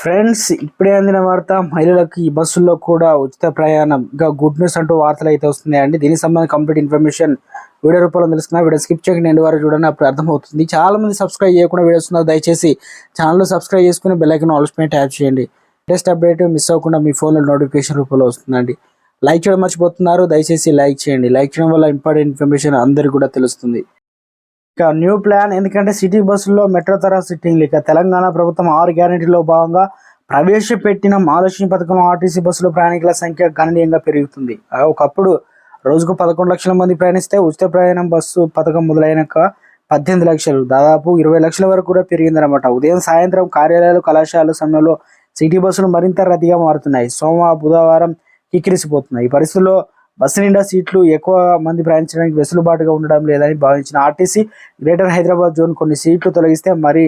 Friends ఇప్పుడే అందిన వార్త మహిళలకు ఈ బస్సుల్లో కూడా ఉచిత ప్రయాణం. ఇంకా గుడ్ న్యూస్ అంటూ వార్తలు అయితే వస్తున్నాయండి. దీనికి సంబంధించి కంప్లీట్ ఇన్ఫర్మేషన్ వీడియో రూపంలో తెలుసుకున్నా వీడియో స్కిప్ చేయకుండా రెండు వరకు చూడండి అప్పుడు అర్థమవుతుంది. చాలా మంది సబ్స్క్రైబ్ చేయకుండా వీడియోస్ ఉన్నారు దయచేసి ఛానల్ సబ్స్క్రైబ్ చేసుకుని బెల్లైకన్ ఆల్స్ పైన ట్యాప్ చేయండి. లేటెస్ట్ అప్డేట్ మిస్ అవ్వకుండా మీ ఫోన్లో నోటిఫికేషన్ రూపంలో వస్తుందండి. లైక్ చేయడం మర్చిపోతున్నారు దయచేసి లైక్ చేయండి. లైక్ చేయడం వల్ల ఇంపార్టెంట్ ఇన్ఫర్మేషన్ అందరికీ కూడా తెలుస్తుంది. న్యూ ప్లాన్ ఎందుకంటే సిటీ బస్సుల్లో మెట్రో తరహా సిట్టింగ్లు. ఇక తెలంగాణ ప్రభుత్వం ఆరు గ్యారంటీలో భాగంగా ప్రవేశపెట్టిన మహాలక్ష్మి పథకం ఆర్టీసీ బస్సులో ప్రయాణికుల సంఖ్య గణనీయంగా పెరుగుతుంది. ఒకప్పుడు రోజుకు పదకొండు లక్షల మంది ప్రయాణిస్తే ఉచిత ప్రయాణం బస్సు పథకం మొదలైనాక పద్దెనిమిది లక్షలు. దాదాపు ఇరవై లక్షల వరకు కూడా పెరిగిందనమాట ఉదయం సాయంత్రం కార్యాలయాలు కళాశాల సమయంలో సిటీ బస్సులు మరింత రద్దీగా మారుతున్నాయి. సోమవారం బుధవారం కిక్కిరిసిపోతున్నాయి. ఈ పరిస్థితుల్లో బస్సు నిండా సీట్లు ఎక్కువ మంది ప్రయాణించడానికి వెసులుబాటుగా ఉండడం లేదని భావించిన ఆర్టీసీ గ్రేటర్ హైదరాబాద్ జోన్ కొన్ని సీట్లు తొలగిస్తే మరి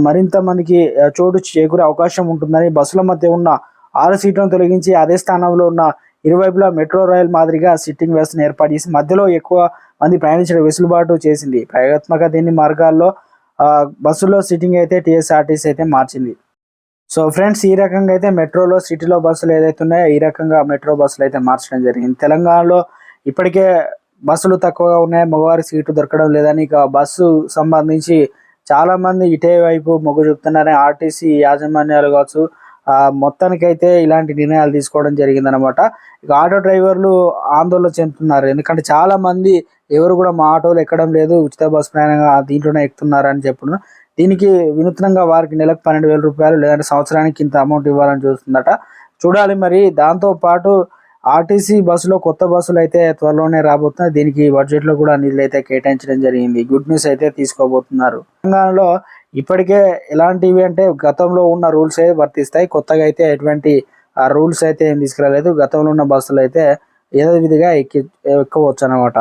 మరింత మందికి చోటు చేకూరే అవకాశం ఉంటుందని బస్సుల మధ్య ఉన్న ఆరు సీట్లను తొలగించి అదే స్థానంలో ఉన్న ఇరువైపులా మెట్రో రైల్ మాదిరిగా సిట్టింగ్ వ్యవస్థను ఏర్పాటు చేసి మధ్యలో ఎక్కువ మంది ప్రయాణించడం వెసులుబాటు చేసింది. ప్రయోగాత్మక దీన్ని మార్గాల్లో బస్సులో సిట్టింగ్ అయితే టీఎస్ఆర్టీసీ అయితే మార్చింది. సో ఫ్రెండ్స్ ఈ రకంగా అయితే మెట్రోలో సిటీలో బస్సులు ఏదైతే ఉన్నాయో ఈ రకంగా మెట్రో బస్సులు అయితే మార్చడం జరిగింది. తెలంగాణలో ఇప్పటికే బస్సులు తక్కువగా ఉన్నాయి. మగవారి సీటు దొరకడం లేదని ఇక బస్సు సంబంధించి చాలామంది ఇటే వైపు మొగ్గు చూపుతున్నారని ఆర్టీసీ యాజమాన్యాలు కావచ్చు మొత్తానికైతే ఇలాంటి నిర్ణయాలు తీసుకోవడం జరిగిందనమాట ఇక ఆటో డ్రైవర్లు ఆందోళన చెందుతున్నారు. ఎందుకంటే చాలామంది ఎవరు కూడా మా ఆటోలు ఎక్కడం లేదు ఉచిత బస్సు ప్రయాణంగా దీంట్లోనే ఎక్కుతున్నారు అని దీనికి వినూత్నంగా వారికి నెలకు పన్నెండు వేల రూపాయలు లేదంటే సంవత్సరానికి ఇంత అమౌంట్ ఇవ్వాలని చూస్తుందట. చూడాలి మరి. దాంతో పాటు ఆర్టీసీ బస్సులో కొత్త బస్సులు అయితే త్వరలోనే రాబోతున్నాయి. దీనికి బడ్జెట్లో కూడా నిధులు అయితే కేటాయించడం జరిగింది. గుడ్ న్యూస్ అయితే తీసుకోబోతున్నారు. తెలంగాణలో ఇప్పటికే ఎలాంటివి అంటే గతంలో ఉన్న రూల్స్ అయితే వర్తిస్తాయి. కొత్తగా అయితే ఎటువంటి రూల్స్ అయితే ఏం తీసుకురాలేదు. గతంలో ఉన్న బస్సులు అయితే ఏదో విధిగా ఎక్కి ఎక్కవచ్చు అనమాట